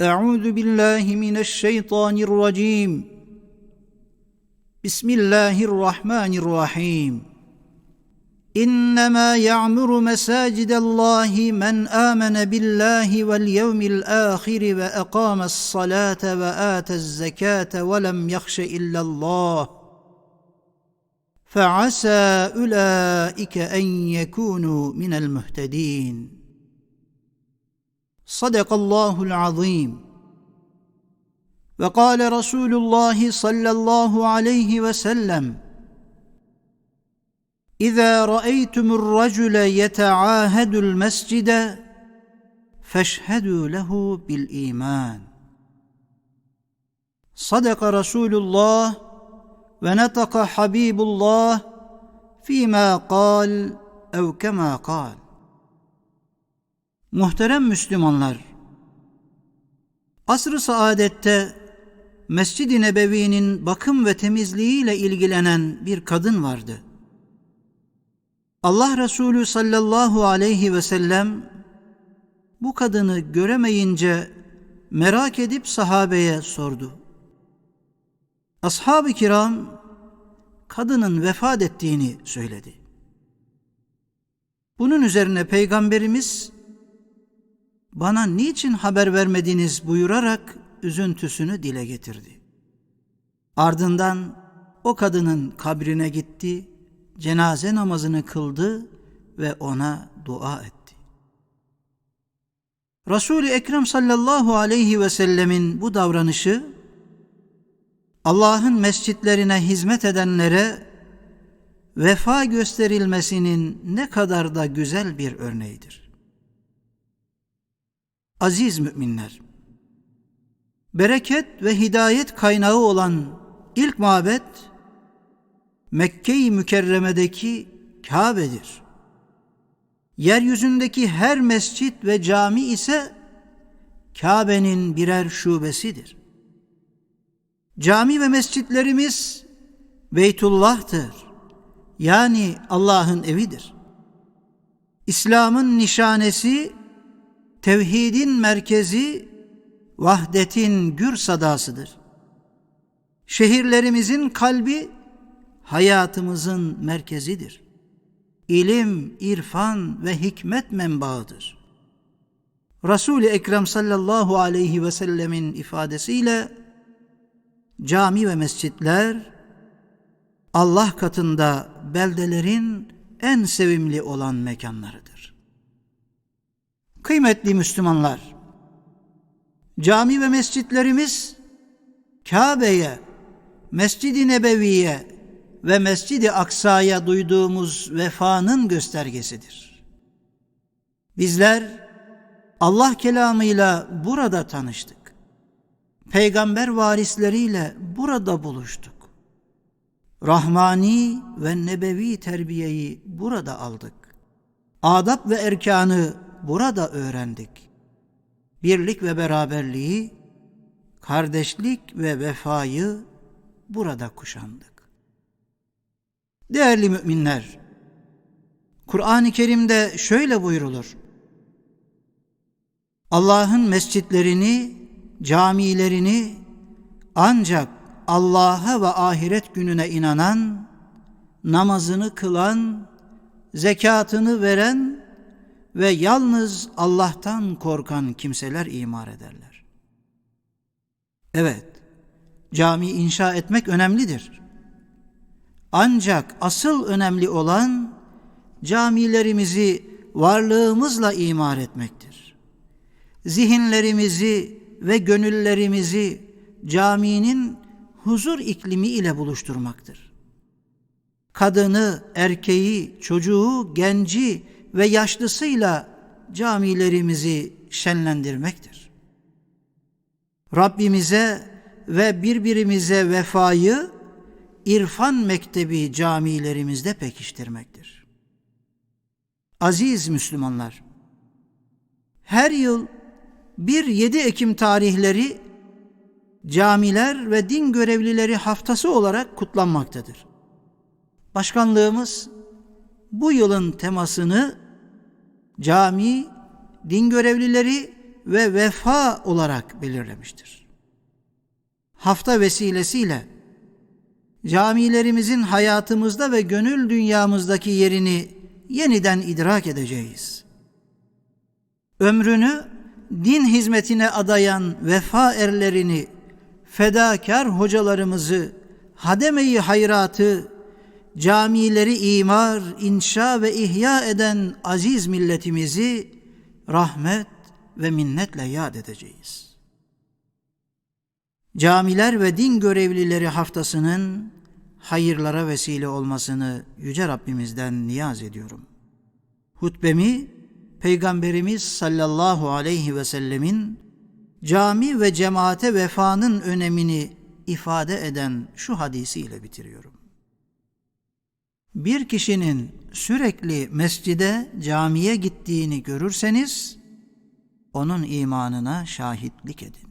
أعوذ بالله من الشيطان الرجيم. بسم الله الرحمن الرحيم. إنما يعمر مساجد الله من آمن بالله واليوم الآخر وأقام الصلاة وآتى الزكاة ولم يخش إلا الله. فعسى أولئك أن يكونوا من المهتدين. صدق الله العظيم. وقال رسول الله صلى الله عليه وسلم إذا رأيتم الرجل يتعاهد المسجد فاشهدوا له بالإيمان. صدق رسول الله ونطق حبيب الله فيما قال أو كما قال. Muhterem Müslümanlar, asr-ı saadette Mescid-i Nebevi'nin bakım ve temizliğiyle ilgilenen bir kadın vardı. Allah Resulü sallallahu aleyhi ve sellem bu kadını göremeyince merak edip sahabeye sordu. Ashab-ı kiram kadının vefat ettiğini söyledi. Bunun üzerine Peygamberimiz bana niçin haber vermediniz buyurarak üzüntüsünü dile getirdi. Ardından o kadının kabrine gitti, cenaze namazını kıldı ve ona dua etti. Resul-i Ekrem sallallahu aleyhi ve sellemin bu davranışı Allah'ın mescitlerine hizmet edenlere vefa gösterilmesinin ne kadar da güzel bir örneğidir. Aziz müminler, bereket ve hidayet kaynağı olan ilk mabet Mekke-i Mükerreme'deki Kabe'dir. Yeryüzündeki her mescit ve cami ise Kabe'nin birer şubesidir. Cami ve mescitlerimiz Beytullah'tır. Yani Allah'ın evidir. İslam'ın nişanesi tevhidin merkezi vahdetin gür sadasıdır. Şehirlerimizin kalbi hayatımızın merkezidir. İlim, irfan ve hikmet menbaıdır. Resul-i Ekrem sallallahu aleyhi ve sellemin ifadesiyle cami ve mescitler Allah katında beldelerin en sevimli olan mekanlarıdır. Kıymetli Müslümanlar, cami ve mescitlerimiz Kabe'ye, Mescid-i Nebevi'ye ve Mescid-i Aksa'ya duyduğumuz vefanın göstergesidir. Bizler Allah kelamıyla burada tanıştık. Peygamber varisleriyle burada buluştuk. Rahmani ve nebevi terbiyeyi burada aldık. Adab ve erkanı burada öğrendik. Birlik ve beraberliği, kardeşlik ve vefayı burada kuşandık. Değerli müminler, Kur'an-ı Kerim'de şöyle buyrulur. Allah'ın mescitlerini, camilerini ancak Allah'a ve ahiret gününe inanan, namazını kılan, zekatını veren ve yalnız Allah'tan korkan kimseler imar ederler. Evet, cami inşa etmek önemlidir. Ancak asıl önemli olan camilerimizi varlığımızla imar etmektir. Zihinlerimizi ve gönüllerimizi caminin huzur iklimi ile buluşturmaktır. Kadını, erkeği, çocuğu, genci ve yaşlısıyla camilerimizi şenlendirmektir. Rabbimize ve birbirimize vefayı irfan mektebi camilerimizde pekiştirmektir. Aziz Müslümanlar, her yıl 1-7 Ekim tarihleri camiler ve din görevlileri haftası olarak kutlanmaktadır. Başkanlığımız bu yılın temasını cami, din görevlileri ve vefa olarak belirlemiştir. Hafta vesilesiyle camilerimizin hayatımızda ve gönül dünyamızdaki yerini yeniden idrak edeceğiz. Ömrünü din hizmetine adayan vefa erlerini, fedakar hocalarımızı, hademeyi hayratı, camileri imar, inşa ve ihya eden aziz milletimizi rahmet ve minnetle yad edeceğiz. Camiler ve din görevlileri haftasının hayırlara vesile olmasını Yüce Rabbimizden niyaz ediyorum. Hutbemi Peygamberimiz sallallahu aleyhi ve sellemin cami ve cemaate vefanın önemini ifade eden şu hadisiyle bitiriyorum. Bir kişinin sürekli mescide, camiye gittiğini görürseniz onun imanına şahitlik edin.